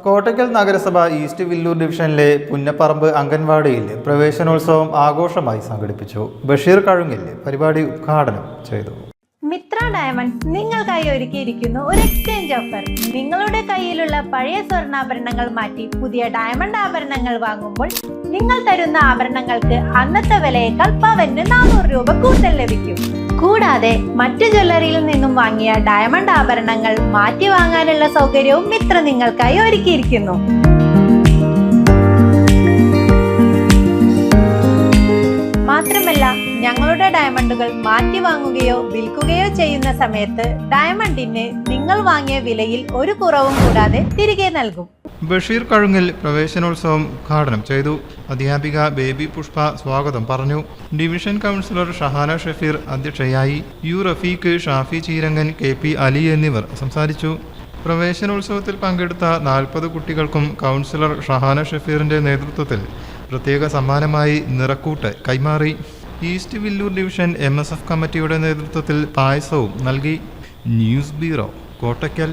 കോട്ടയ്ക്കൽ നഗരസഭ ഈസ്റ്റ് വില്ലൂർ ഡിവിഷനിലെ പുന്നപ്പറമ്പ് അംഗൻവാടിയിൽ പ്രവേശനോത്സവം ആഘോഷമായി സംഘടിപ്പിച്ചു. ബഷീർ കഴുങ്ങിൽ പരിപാടി ഉദ്ഘാടനം ചെയ്തു. മിത്ര ഡയമണ്ട് നിങ്ങൾക്കായി ഒരുക്കിയിരിക്കുന്നു ഒരു എക്സ്ചേഞ്ച് ഓഫർ നിങ്ങളുടെ കയ്യിലുള്ള പഴയ സ്വർണാഭരണങ്ങൾ മാറ്റി പുതിയ ഡയമണ്ട് ആഭരണങ്ങൾ വാങ്ങുമ്പോൾ നിങ്ങൾ തരുന്ന ആഭരണങ്ങൾക്ക് അന്നത്തെ വിലയേക്കാൾ പവന് നാനൂറ് രൂപ കൂടുതൽ ലഭിക്കും. കൂടാതെ മറ്റു ജ്വല്ലറിയിൽ നിന്നും വാങ്ങിയ ഡയമണ്ട് ആഭരണങ്ങൾ മാറ്റി വാങ്ങാനുള്ള സൗകര്യവും മിത്ര നിങ്ങൾക്കായി ഒരുക്കിയിരിക്കുന്നു. മാത്രമല്ല ഞങ്ങളുടെ ഡയമണ്ടുകൾ മാറ്റി വാങ്ങുകയോ വിൽക്കുകയോ ചെയ്യുന്ന സമയത്ത് ഡയമണ്ടിന് നിങ്ങൾ വാങ്ങിയ വിലയിൽ ഒരു കുറവും കൂടാതെ തിരികെ നൽകും. ബഷീർ കഴുങ്ങിൽ പ്രവേശനോത്സവം ഉദ്ഘാടനം ചെയ്തു. അധ്യാപിക ബേബി പുഷ്പ സ്വാഗതം പറഞ്ഞു. ഡിവിഷൻ കൗൺസിലർ ഷഹാന ഷഫീർ അധ്യക്ഷയായി. U Rafeeq Shafi Cheerangan K P Ali എന്നിവർ സംസാരിച്ചു. പ്രവേശനോത്സവത്തിൽ പങ്കെടുത്ത നാൽപ്പത് കുട്ടികൾക്കും കൗൺസിലർ ഷഹാന ഷഫീറിന്റെ നേതൃത്വത്തിൽ പ്രത്യേക സമ്മാനമായി നിറക്കൂട്ട് കൈമാറി. East Villoor division M S F കമ്മിറ്റിയുടെ നേതൃത്വത്തിൽ പായസവും നൽകി. News bureau Kottakkal.